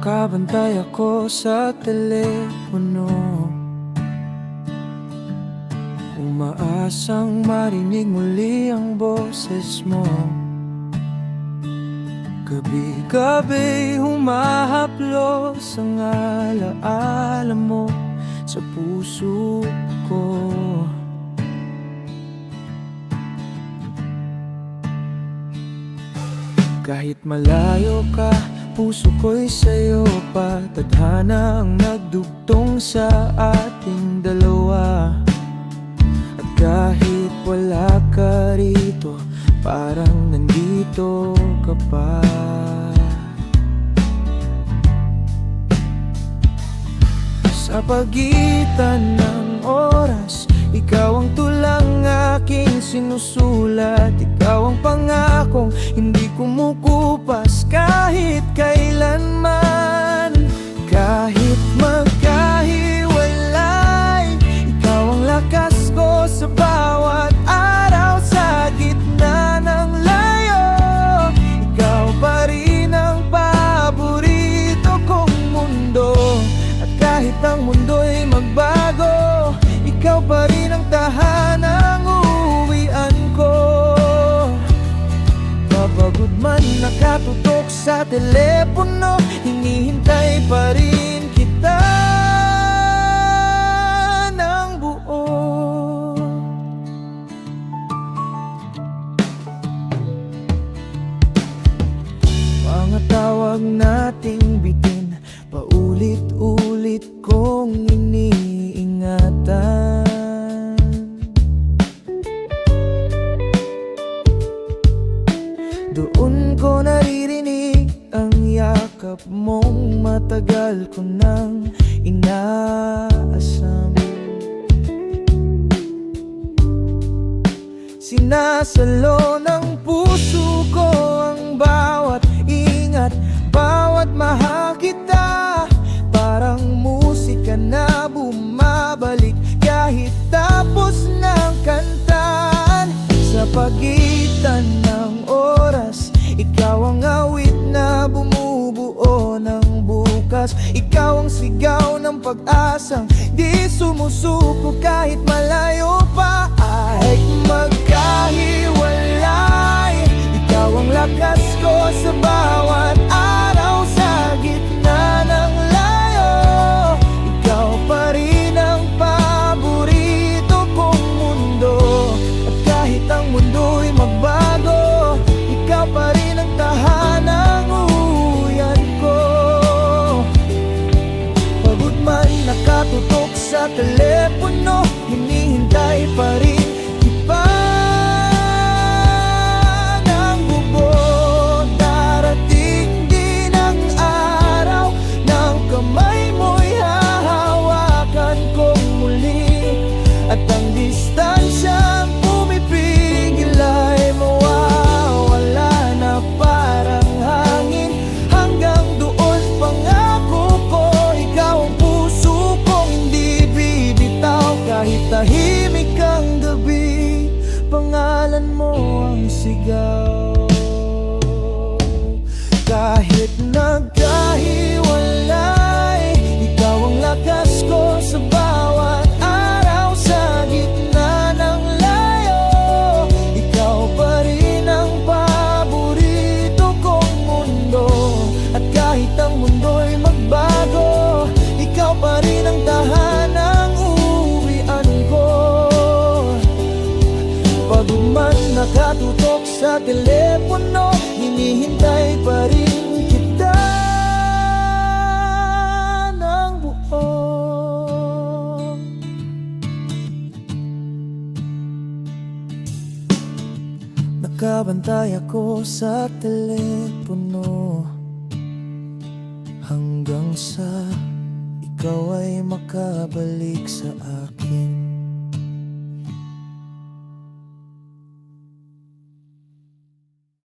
Nakabantay ako sa telepono. Umaasang marinig muli ang boses mo. Gabi-gabi humahaplos ang alaala mo sa puso ko. Kahit malayo ka, puso ko'y sa'yo pa. Ang nagdugtong sa ating dalawa. At kahit wala ka rito, parang nandito ka pa. Sa pagitan ng oras Ikaw ang tulang aking sinusulat. Ikaw ang pangakong hindi kumukupas Kahit kailanman Kahit magkahiwalay Ikaw ang lakas ko sa bawat araw Sa gitna ng layo. Ikaw pa rin ang paborito kong mundo. At kahit ang mundo'y magbago Ikaw pa rin nakatutok sa telepono Hinihintay pa rin kita Doon ko naririnig ang yakap mong matagal ko nang inaasam. Sinasalo ng puso ng pag-asang Di sumusuko kahit malayo pa. Ay magkahiwalay. Ikaw ang lakas ko sa bawat araw sigaw. Kahit nagkahiwalay telepono Hinihintay pa rin kita ng buo Nakabantay ako sa telepono Hanggang sa ikaw ay makabalik sa akin